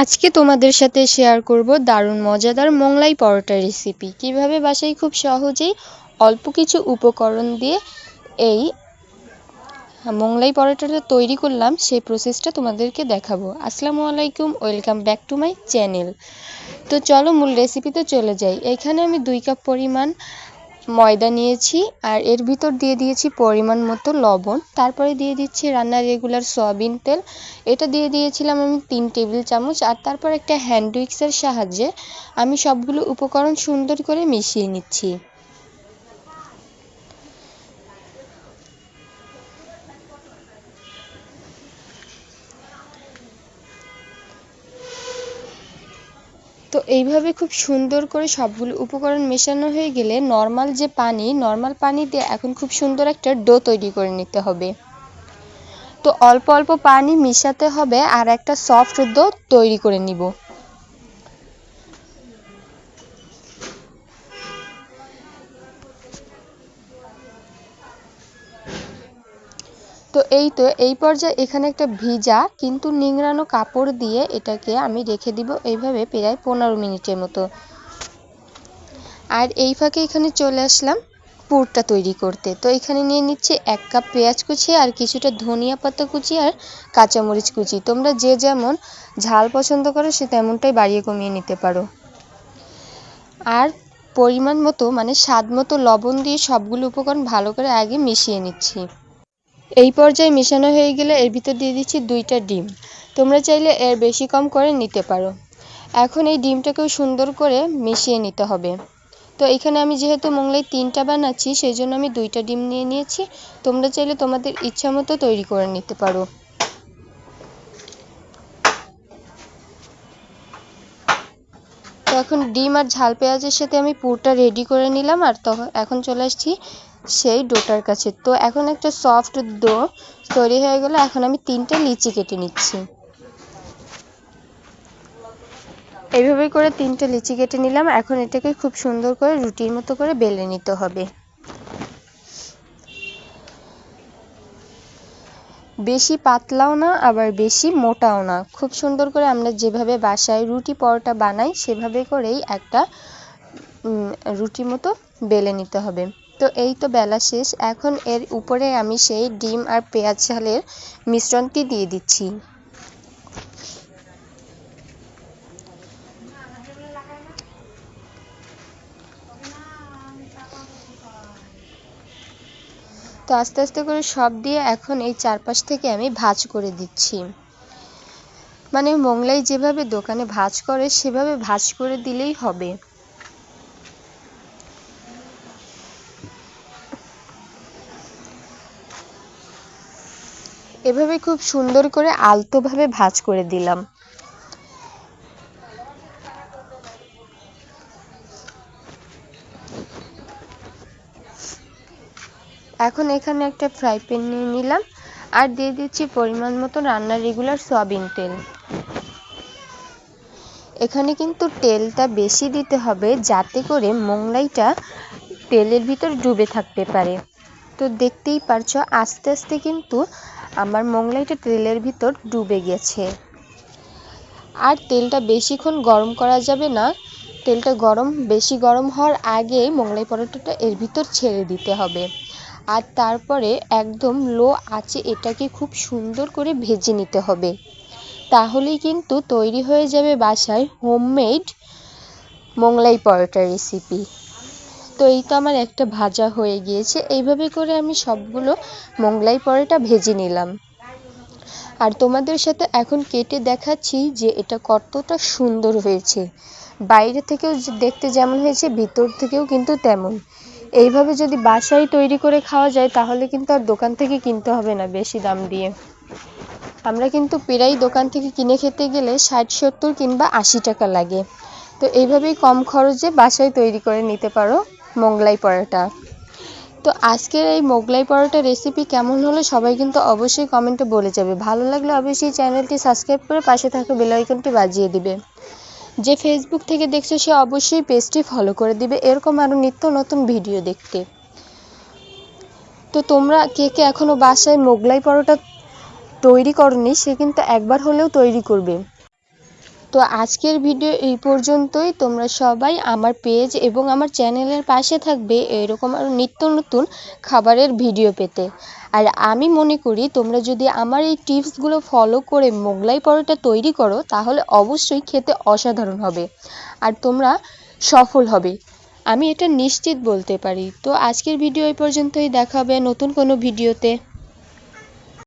আজকে তোমাদের সাথে শেয়ার করব দারুণ মজাদার মোংলাই পরোটা রেসিপি কীভাবে বাসায় খুব সহজেই অল্প কিছু উপকরণ দিয়ে এই মোংলাই পরোটাটা তৈরি করলাম, সেই প্রসেসটা তোমাদেরকে দেখাবো। আসসালামু আলাইকুম welcome back to my channel তো চলো মূল রেসিপিতে চলে যাই। এখানে আমি দুই কাপ পরিমাণ ময়দা নিয়েছি আর এর ভিতর দিয়ে দিয়েছি পরিমাণ মতো লবণ। তারপরে দিয়ে দিচ্ছি রান্নার রেগুলার সয়াবিন তেল। এটা দিয়ে দিয়েছিলাম আমি তিন টেবিল চামচ আর তারপর একটা হ্যান্ড উইক্সের সাহায্যে আমি সবগুলো উপকরণ সুন্দর করে মিশিয়ে নিচ্ছি। এইভাবে খুব সুন্দর করে সবগুলো উপকরণ মেশানো হয়ে গেলে নর্মাল যে পানি নর্মাল পানি দিয়ে এখন খুব সুন্দর একটা ডো তৈরি করে নিতে হবে। তো অল্প অল্প পানি মিশাতে হবে আর একটা সফট ডো তৈরি করে নিব। তো এই তো, এই পর্যায়ে এখানে একটা ভিজা কিন্তু নিংড়ানো কাপড় দিয়ে এটাকে আমি রেখে দিব এইভাবে প্রায় পনেরো মিনিটের মতো। আর এই ফাঁকে এখানে চলে আসলাম পুরটা তৈরি করতে। তো এখানে নিয়ে নিচ্ছে এক কাপ পেঁয়াজ কুচি আর কিছুটা ধনিয়া পাতা কুচি আর কাঁচামরিচ কুচি। তোমরা যে যেমন ঝাল পছন্দ করো সে তেমনটাই বাড়িয়ে কমিয়ে নিতে পারো। আর পরিমাণ মতো মানে স্বাদ মতো লবণ দিয়ে সবগুলো উপকরণ ভালো করে আগে মিশিয়ে নিচ্ছি। এই পর্যায়ে মেশানো হয়ে গেলে এর ভিতর দিয়ে দিচ্ছি দুইটা ডিম। তোমরা চাইলে এর বেশি কম করে নিতে পারো। এখন এই ডিমটাকেও সুন্দর করে মিশিয়ে নিতে হবে। তো এখানে আমি যেহেতু মোংলাই তিনটা বানাচ্ছি সেই জন্য আমি দুইটা ডিম নিয়ে নিয়েছি। তোমরা চাইলে তোমাদের ইচ্ছা মতো তৈরি করে নিতে পারো। তো এখন ডিম আর ঝাল পেঁয়াজের সাথে আমি পুরটা রেডি করে নিলাম আর তখন এখন চলে আসছি সেই ডোটার কাছে। তো এখন একটা সফট ডো তৈরি হয়ে গেলে এখন আমি তিনটে লিচি কেটে নিচ্ছি। এইভাবে করে তিনটে লিচি কেটে নিলাম। এখন এটাকে খুব সুন্দর করে রুটির মতো করে বেলে নিতে হবে। বেশি পাতলাও না, আবার বেশি মোটাও না। খুব সুন্দর করে আমরা যেভাবে বাসায় রুটি পরোটা বানাই, সেভাবে করেই একটা রুটি মতো বেলে নিতে হবে। তো এই তো বেলা শেষ। এখন এর উপরে আমি সেই ডিম আর পেঁয়াজ ঝালের মিশ্রণটি দিয়ে দিচ্ছি। তো আস্তে আস্তে করে সব দিয়ে এখন এই চারপাশ থেকে আমি ভাজ করে দিচ্ছি। মানে মোংলাই যেভাবে দোকানে ভাজ করে, সেভাবে ভাজ করে দিলেই হবে। এভাবে খুব সুন্দর করে আলতোভাবে ভাজ করে দিলাম। এখন এখানে একটা ফ্রাই প্যান নিয়ে নিলাম আর দিয়ে দিচ্ছি পরিমাণ মতো রান্নার রেগুলার সয়াবিন তেল। এখানে কিন্তু তেলটা বেশি দিতে হবে যাতে করে মোংলাইটা তেলের ভিতর ডুবে থাকতে পারে। তো দেখতেই পারছ, আস্তে আস্তে কিন্তু আমার মোংলাইটা তেলের ভিতর ডুবে গেছে। আর তেলটা বেশিক্ষণ গরম করা যাবে না। তেলটা গরম, বেশি গরম হওয়ার আগে মোংলাই পরোটাটা এর ভিতর ছেড়ে দিতে হবে। আর তারপরে একদম লো আঁচে এটাকে খুব সুন্দর করে ভেজে নিতে হবে। তাহলেই কিন্তু তৈরি হয়ে যাবে বাসায় হোমমেড মোংলাই পরোটা রেসিপি। তো এই তো আমার একটা ভাজা হয়ে গিয়েছে। এইভাবে করে আমি সবগুলো মোংলাই পরোটা ভেজে নিলাম। আর তোমাদের সাথে এখন কেটে দেখাচ্ছি যে এটা কতটা সুন্দর হয়েছে। বাইরে থেকেও দেখতে যেমন হয়েছে, ভিতর থেকেও কিন্তু তেমন। এইভাবে যদি বাসায় তৈরি করে খাওয়া যায়, তাহলে কিন্তু আর দোকান থেকে কিনতে হবে না বেশি দাম দিয়ে। আমরা কিন্তু প্রায় দোকান থেকে কিনে খেতে গেলে ষাট, সত্তর কিংবা আশি টাকা লাগে। তো এইভাবেই কম খরচে বাসায় তৈরি করে নিতে পারো। মোগলাই পরোটা। তো আজকের এই মোগলাই পরোটা রেসিপি কেমন হলো সবাই কিন্তু অবশ্যই কমেন্টে বলে যাবে। ভালো লাগলে অবশ্যই চ্যানেলটি সাবস্ক্রাইব করে পাশে থাকা বেলাইকনটি বাজিয়ে দিবে। যে ফেসবুক থেকে দেখছ সে অবশ্যই পেজটি ফলো করে দিবে। এরকম আরও নিত্য নতুন ভিডিও দেখতে। তো তোমরা কে কে এখনও বাসায় মোগলাই পরোটা তৈরি করনি, সে কিন্তু একবার হলেও তৈরি করবে। তো আজকের ভিডিও এই পর্যন্তই। তোমরা সবাই আমার পেজ এবং আমার চ্যানেলের পাশে থাকবে এরকম আরও নিত্য নতুন খাবারের ভিডিও পেতে। আর আমি মনে করি, তোমরা যদি আমার এই টিপসগুলো ফলো করে মোগলাই পরোটা তৈরি করো, তাহলে অবশ্যই খেতে অসাধারণ হবে। আর তোমরা সফল হবে। আমি এটা নিশ্চিত বলতে পারি। তো আজকের ভিডিও এই পর্যন্তই। দেখা হবে নতুন কোনো ভিডিওতে